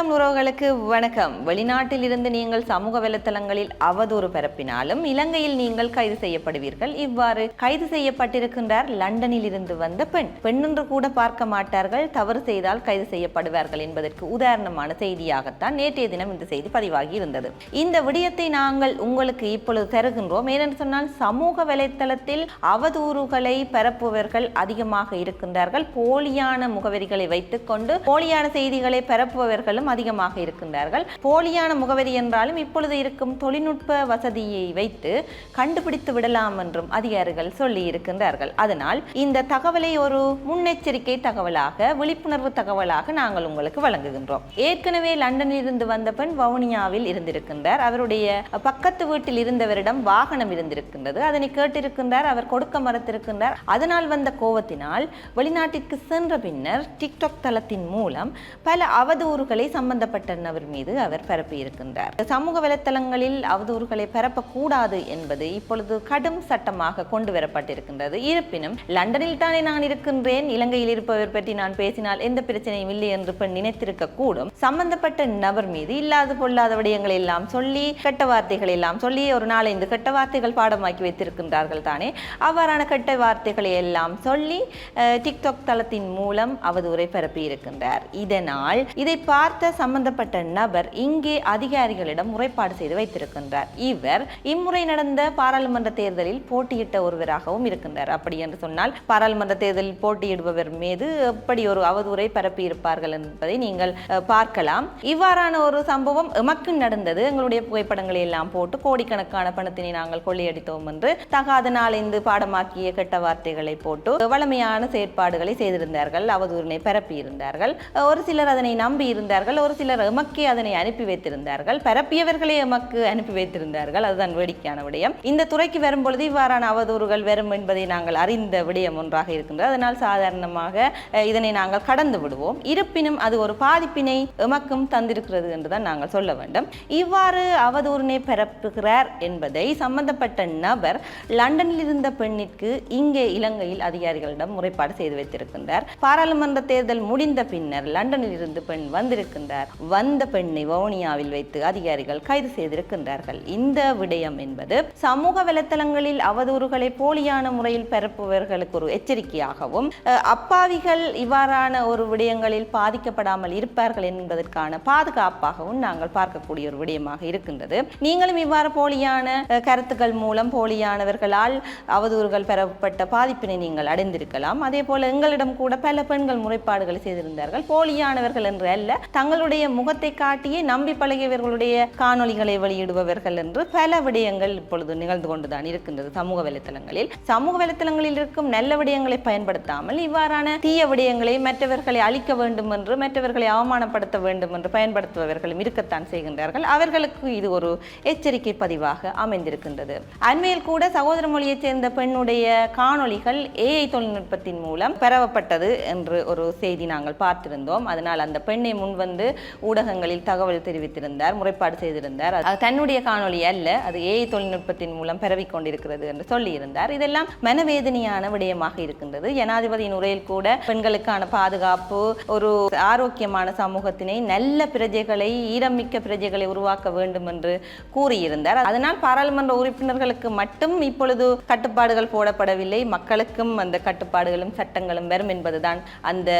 வணக்கம் உறவுகளுக்கு. வணக்கம். வெளிநாட்டில் இருந்து நீங்கள் சமூக வலைத்தளங்களில் அவதூறு பரப்பினாலும் இலங்கையில் நீங்கள் கைது செய்யப்படுவீர்கள். இவ்வாறு கைது செய்யப்பட்டிருக்கின்றார் லண்டனில் இருந்து வந்த பெண். பெண்ணென்று கூட பார்க்க மாட்டார்கள். தவறு செய்தால் கைது செய்யப்படுவார்கள் என்பதற்கு உதாரணமான செய்தியாகத்தான் நேற்றைய தினம் இந்த செய்தி பதிவாகி இருந்தது. இந்த விடயத்தை நாங்கள் உங்களுக்கு இப்பொழுது தருகின்றோம். ஏனென்று சொன்னால் சமூக வலைத்தளத்தில் அவதூறுகளை பரப்புவர்கள் அதிகமாக இருக்கின்றார்கள். போலியான முகவரிகளை வைத்துக்கொண்டு போலியான செய்திகளை பரப்புவர்களும் அதிகமாக இருக்கின்றார்கள். போலியான முகவரி என்றாலும் இப்பொழுது இருக்கும் தொழில்நுட்ப வசதியை வைத்து கண்டுபிடித்து விடலாம் என்றும் அதிகாரிகள் சொல்லி இருக்கின்றார்கள். அதனால் இந்த தகவலை ஒரு முன்னெச்சரிக்கை தகவலாக விழிப்புணர்வு தகவலாக நாங்கள் உங்களுக்கு வழங்குகின்றோம். ஏற்கனவே லண்டனில் இருந்து வந்த பெண் வவுனியாவில் இருந்திருக்கின்றார். அவருடைய பக்கத்து வீட்டில் இருந்தவரிடம் வாகனம் இருந்திருக்கின்றது. அதனை கேட்டிருக்கின்றார். அவர் கொடுக்க மறுத்திருக்கின்றார். அதனால் வந்த கோவத்தினால் வெளிநாட்டிற்கு சென்ற பின்னர் டிக்டாக் தளத்தின் மூலம் பல அவதூறுகளை சம்பந்தப்பட்ட நபர் மீது அவர் பரப்பியிருக்கின்றார் சமூக வலைத்தளங்களில் அவதூறுகளை பரப்பக்கூடாது என்பது இப்பொழுது கடும் சட்டமாக கொண்டு வரப்பட்டிருக்கின்றது. இருப்பினும் லண்டனில் தானே நான் இருக்கின்றேன் இலங்கையில் இருப்பவர் பற்றி நான் பேசினால் எந்த பிரச்சனையும் இல்லை என்று பெண் நினைத்திருக்க கூடும். சம்பந்தப்பட்ட நபர் மீது இல்லாத பொல்லாத விடயங்களை எல்லாம் சொல்லி கெட்ட வார்த்தைகள் எல்லாம் சொல்லி ஒரு நாலைந்து கெட்ட வார்த்தைகள் பாடமாக்கி வைத்திருக்கின்றார்கள் தானே. அவ்வாறான கெட்ட வார்த்தைகளை எல்லாம் சொல்லி டிக்டாக் தளத்தின் மூலம் அவதூறை பரப்பி இருக்கின்றார் இதனால் இதை பார்த்த சம்பந்தப்பட்ட நபர் இங்கே அதிகாரிகளிடம் முறைப்பாடு செய்து வைத்திருக்கின்றார். இவர் இம்முறை நடந்த பாராளுமன்ற தேர்தலில் போட்டியிட்ட ஒருவராகவும் இருக்கின்றார். அப்படி என்று சொன்னால் பாராளுமன்ற தேர்தலில் போட்டியிடுபவர் மீது எப்படி ஒரு அவதூறை பரப்பி இருப்பார்கள் என்பதை நீங்கள் பார்க்கலாம். இவ்வாறான ஒரு சம்பவம் எமக்கு நடந்தது. எங்களுடைய புகைப்படங்களை எல்லாம் போட்டு கோடிக்கணக்கான பணத்தினை நாங்கள் கொள்ளையடித்தோம் என்று தகாத நாளைந்து பாடமாக்கிய கெட்ட வார்த்தைகளை போட்டு வளமையான செயற்பாடுகளை செய்திருந்தார்கள். அவதூறினை பரப்பி இருந்தார்கள் ஒரு சிலர் அதனை நம்பி இருந்தார்கள் ஒரு சிலர் எமக்கே அதனை அனுப்பி வைத்திருந்தார்கள். பரப்பியவர்களே எமக்கு அனுப்பி வைத்திருந்தார்கள். அதுதான் வேடிக்கையான விடயம். இந்த துறைக்கு வரும்பொழுது இவ்வாறான அவதூறுகள் வரும் என்பதை நாங்கள் அறிந்த விடயம் ஒன்றாக இருக்கின்றது. அதனால் சாதாரணமாக இதனை நாங்கள் கடந்து விடுவோம். இருப்பினும் அது ஒரு பாதிப்பினை எமக்கும் தந்திருக்கிறது என்றுதான் நாங்கள் சொல்ல வேண்டும். இவ்வாறு அவதூறினை பரப்புகிறார் என்பதை சம்பந்தப்பட்ட நபர் லண்டனில் இருந்த பெண்ணிற்கு இங்கே இலங்கையில் அதிகாரிகளிடம் முறைப்பாடு செய்து வைத்திருக்கின்றார். பாராளுமன்ற தேர்தல் முடிந்த பின்னர் லண்டனில் இருந்து பெண் வைத்திருக்கின்றார் வந்த பெண்ணை வவுனியாவில் வைத்து அதிகாரிகள் கைது செய்திருக்கின்றார்கள். இந்த விடயம் என்பது சமூக வலைத்தளங்களில் அவதூறுகளை போலியான முறையில் பரப்புபவர்களுக்கு ஒரு எச்சரிக்கையாகவும் அப்பாவிகள் இவ்வாறான ஒரு விடயங்களில் பாதிக்கப்படாமல் இருப்பார்கள் என்பதற்கான பாதுகாப்பாகவும் நாங்கள் பார்க்கக்கூடிய ஒரு விடயமாக இருக்கின்றது. நீங்களும் இவ்வாறு போலியான கருத்துக்கள் மூலம் போலியானவர்களால் அவதூறுகள் பெறப்பட்ட பாதிப்பினை நீங்கள் அடைந்திருக்கலாம். அதே போல எங்களிடம் கூட பல பெண்கள் முறைப்பாடுகளை செய்திருந்தார்கள். போலியானவர்கள் என்று அல்ல தங்களுடைய முகத்தை காட்டியே நம்பி பழகியவர்களுடைய காணொளிகளை வெளியிடுபவர்கள் என்று பல விடயங்கள் இப்பொழுது நிகழ்ந்து கொண்டுதான் இருக்கின்றது சமூக வலைத்தளங்களில். சமூக வலைத்தளங்களில் இருக்கும் நல்ல விடயங்களை பயன்படுத்தாமல் இவ்வாறான தீய விடயங்களை மற்றவர்களை அழிக்க வேண்டும் என்று மற்றவர்களை அவமானப்படுத்த வேண்டும் என்று பயன்படுத்துபவர்களும் இருக்கத்தான் செய்கின்றார்கள். அவர்களுக்கு இது ஒரு எச்சரிக்கை பதிவாக அமைந்திருக்கின்றது. அண்மையில் கூட சகோதர மொழியைச் சேர்ந்த பெண்ணுடைய காணொளிகள் ஏஐ தொழில்நுட்பத்தின் மூலம் பரவப்பட்டது என்று ஒரு செய்தி நாங்கள் பார்த்திருந்தோம். அதனால் அந்த பெண்ணை முன்வந்து ஊடகங்களில் தகவல் தெரிவித்திருந்தார் முறைப்பாடு செய்திருந்தார். அது தன்னுடைய காணொலி அல்ல அது ஏஐ தொழில்நுட்பத்தின் மூலம் பரவிக் கொண்டிருக்கிறது என்று சொல்லியிருந்தார். இதெல்லாம் மனவேதனையான விடயமாக இருக்கின்றது. ஜனாதிபதியின் உரையில் கூட பெண்களுக்கான பாதுகாப்பு ஒரு ஆரோக்கியமான சமூகத்தினை நல்ல பிரஜைகளை ஈரமிக்க பிரஜைகளை உருவாக்க வேண்டும் என்று கூறியிருந்தார். அதனால் பாராளுமன்ற உறுப்பினர்களுக்கு மட்டும் இப்பொழுது கட்டுப்பாடுகள் போடப்படவில்லை. மக்களுக்கும் அந்த கட்டுப்பாடுகளும் சட்டங்களும் வரும் என்பதுதான் அந்த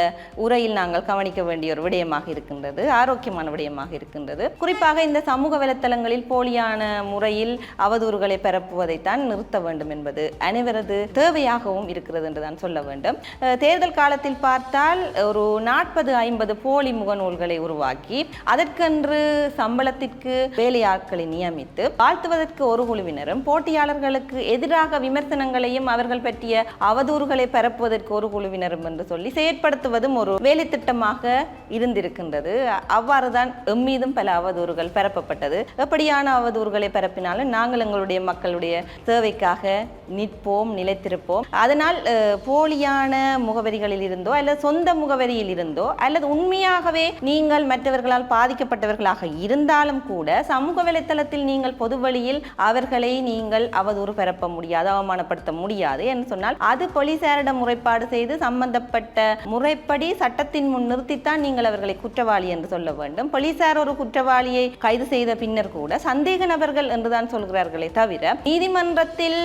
உரையில் நாங்கள் கவனிக்க வேண்டிய ஒரு விடயமாக இருக்கின்றது. ஆரோக்கியமான விடயமாக இருக்கின்றது. குறிப்பாக இந்த சமூக வலைத்தளங்களில் போலியான முறையில் அவதூறுகளை பரப்புவதைத்தான் நிறுத்த வேண்டும் என்பது அனைவரது தேவையாகவும் இருக்கிறது என்று தான் சொல்ல வேண்டும். தேர்தல் காலத்தில் பார்த்தால் ஒரு நாற்பது ஐம்பது போலி முகநூல்களை உருவாக்கி அதற்கென்று சம்பளத்திற்கு வேலையாட்களை நியமித்து வாழ்த்துவதற்கு ஒரு குழுவினரும் போட்டியாளர்களுக்கு எதிராக விமர்சனங்களையும் அவர்கள் பற்றிய அவதூறுகளை பரப்புவதற்கு ஒரு குழுவினரும் என்று சொல்லி செயற்படுத்துவதும் ஒரு வேலை திட்டமாக இருந்திருக்கின்றது. அவ்வாறு தான் எம்மீதும் பல அவதூறுகள் பரப்பப்பட்டது. எப்படியான அவதூறுகளை பரப்பினாலும் நாங்கள் எங்களுடைய மக்களுடைய தேவைக்காக நிற்போம் நிலைத்திருப்போம். அதனால் போலியான முகவரிகளில் இருந்தோ அல்லது சொந்த முகவரியில் இருந்தோ அல்லது உண்மையாகவே நீங்கள் மற்றவர்களால் பாதிக்கப்பட்டவர்களாக இருந்தாலும் கூட சமூக வலைத்தளத்தில் நீங்கள் பொது வழியில் அவர்களை நீங்கள் அவதூறு பரப்ப முடியாது அவமானப்படுத்த முடியாது என்று சொன்னால் அது போலீசாரிடம் முறைப்பாடு செய்து சம்பந்தப்பட்ட முறைப்படி சட்டத்தின் முன் நிறுத்தித்தான் நீங்கள் அவர்களை குற்றவாளி என்று சொல்ல வேண்டும். போலீசார் ஒரு குற்றவாளியை கைது செய்த பின்னர் கூட சந்தேக நபர்கள் என்றுதான் சொல்கிறார்களே தவிர நீதிமன்றத்தில்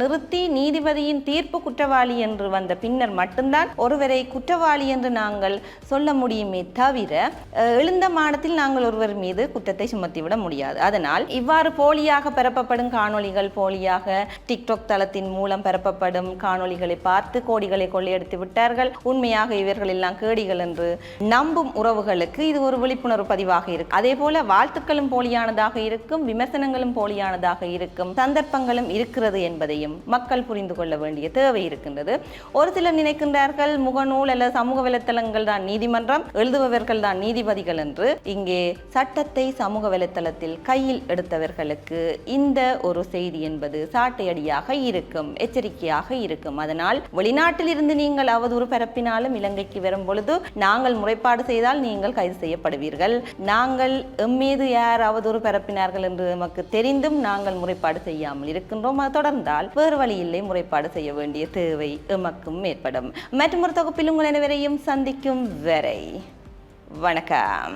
நிறுத்தி நீதிபதியின் தீர்ப்பு குற்றவாளி என்று வந்த பின்னர் மட்டும்தான் ஒருவரை குற்றவாளி என்று நாங்கள் சொல்ல முடியுமே தவிர எழுந்த மாடத்தில் நாங்கள் ஒருவர் மீது குற்றத்தை சுமத்திவிட முடியாது. அதனால் இவ்வாறு போலியாக பரப்பப்படும் காணொளிகள் போலியாக டிக்டாக் தளத்தின் மூலம் பரப்பப்படும் காணொளிகளை பார்த்து கோடிகளை கொள்ளையடித்து விட்டார்கள். உண்மையாக இவர்கள் எல்லாம் கேடிகள் என்று நம்பும் உறவுகளுக்கு இது ஒரு விழிப்புணர்வு பதிவாக இருக்கும் அதே போல வாழ்த்துக்களும் போலியானதாக இருக்கும். விமர்சனங்களும் போலியானதாக இருக்கும். சந்தர்ப்பங்களும் இருக்கிறது என்பதையும் மக்கள் புரிந்து கொள்ள வேண்டிய தேவை இருக்கின்றது. ஒரு சிலர் நினைக்கின்றார்கள் முகநூல் அல்லது சமூக வலைத்தளங்கள் தான் நீதிமன்றம் எழுதுபவர்கள் தான் நீதிபதிகள் என்று. இங்கே சட்டத்தை சமூக வலைத்தளத்தில் கையில் எடுத்தவர்களுக்கு இந்த ஒரு செய்தி என்பது சாட்டையடியாக இருக்கும் எச்சரிக்கையாக இருக்கும். அதனால் வெளிநாட்டில் இருந்து நீங்கள் அவதூறு பரப்பினாலும் இலங்கைக்கு வரும் பொழுது நாங்கள் முறைப்பாடு செய்தால் நீங்கள் கைது செய்யப்படுவீர்கள். நாங்கள் எம்மீது யாராவது ஒரு பரப்பினார்கள் என்று நமக்கு தெரிந்தும் நாங்கள் முறைப்பாடு செய்யாமல் இருக்கின்றோம். அது தொடர்ந்தால் வேறு வழியில்லை முறைப்பாடு செய்ய வேண்டிய தேவை எமக்கும் ஏற்படும். மற்றும் ஒரு தொகுப்பில் உங்கள் அனைவரையும் சந்திக்கும் வரை வணக்கம்.